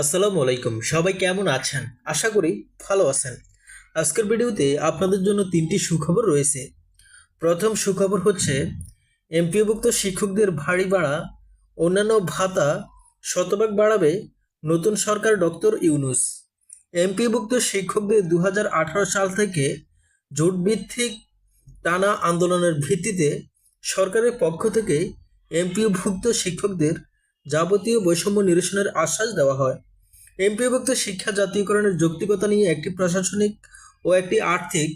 আসসালামু আলাইকুম। সবাই কেমন আছেন? আশা করি ভালো আছেন। আজকের ভিডিওতে আপনাদের জন্য তিনটি সুখবর রয়েছে। প্রথম সুখবর হচ্ছে, এমপিওভুক্ত শিক্ষকদের ভারী ভাড়া, অন্যান্য ভাতা শতভাগ বাড়াবে নতুন সরকার ডক্টর ইউনুস। এমপিওভুক্ত শিক্ষকদের দু হাজার আঠারো সাল থেকে জোটভিত্তিক টানা আন্দোলনের ভিত্তিতে সরকারের পক্ষ থেকে এমপিওভুক্ত শিক্ষকদের যাবতীয় বৈষম্য নিরসনের আশ্বাস দেওয়া হয়। এমপিভুক্ত শিক্ষা জাতীয়করণের যৌক্তিকতা নিয়ে একটি প্রশাসনিক ও একটি আর্থিক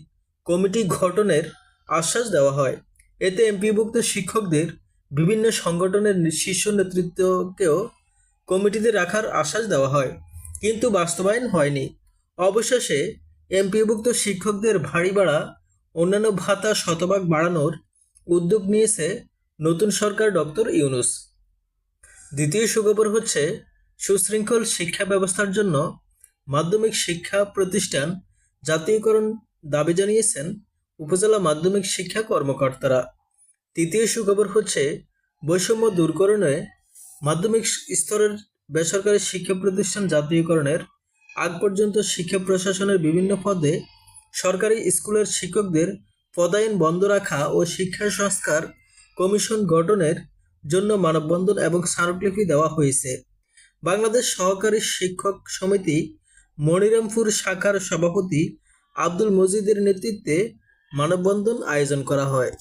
কমিটি গঠনের আশ্বাস দেওয়া হয়। এতে এমপিভুক্ত শিক্ষকদের বিভিন্ন সংগঠনের শীর্ষ নেতৃত্বকেও কমিটিতে রাখার আশ্বাস দেওয়া হয়, কিন্তু বাস্তবায়ন হয়নি। অবশেষে এমপিভুক্ত শিক্ষকদের ভাড়া, অন্যান্য ভাতা শতভাগ বাড়ানোর উদ্যোগ নিয়েছে নতুন সরকার ডক্টর ইউনুস। দ্বিতীয় সুখবর হচ্ছে, সুশৃঙ্খল শিক্ষা ব্যবস্থার জন্য মাধ্যমিক শিক্ষা প্রতিষ্ঠান জাতীয়করণ দাবি জানিয়েছেন উপজেলা মাধ্যমিক শিক্ষা কর্মকর্তারা। তৃতীয় সুখবর হচ্ছে, বৈষম্য দূরকরণে মাধ্যমিক স্তরের বেসরকারি শিক্ষা প্রতিষ্ঠান জাতীয়করণের আগ পর্যন্ত শিক্ষা প্রশাসনের বিভিন্ন পদে সরকারি স্কুলের শিক্ষকদের পদায়ন বন্ধ রাখা ও শিক্ষা সংস্কার কমিশন গঠনের জন্য মানববন্ধন এবং স্মারকলিপি দেওয়া হয়েছে। বাংলাদেশ সহকারী শিক্ষক সমিতি, মনিরামপুর শাখার সভাপতি আব্দুল মজিদের নেতৃত্বে মানববন্ধন আয়োজন করা হয়।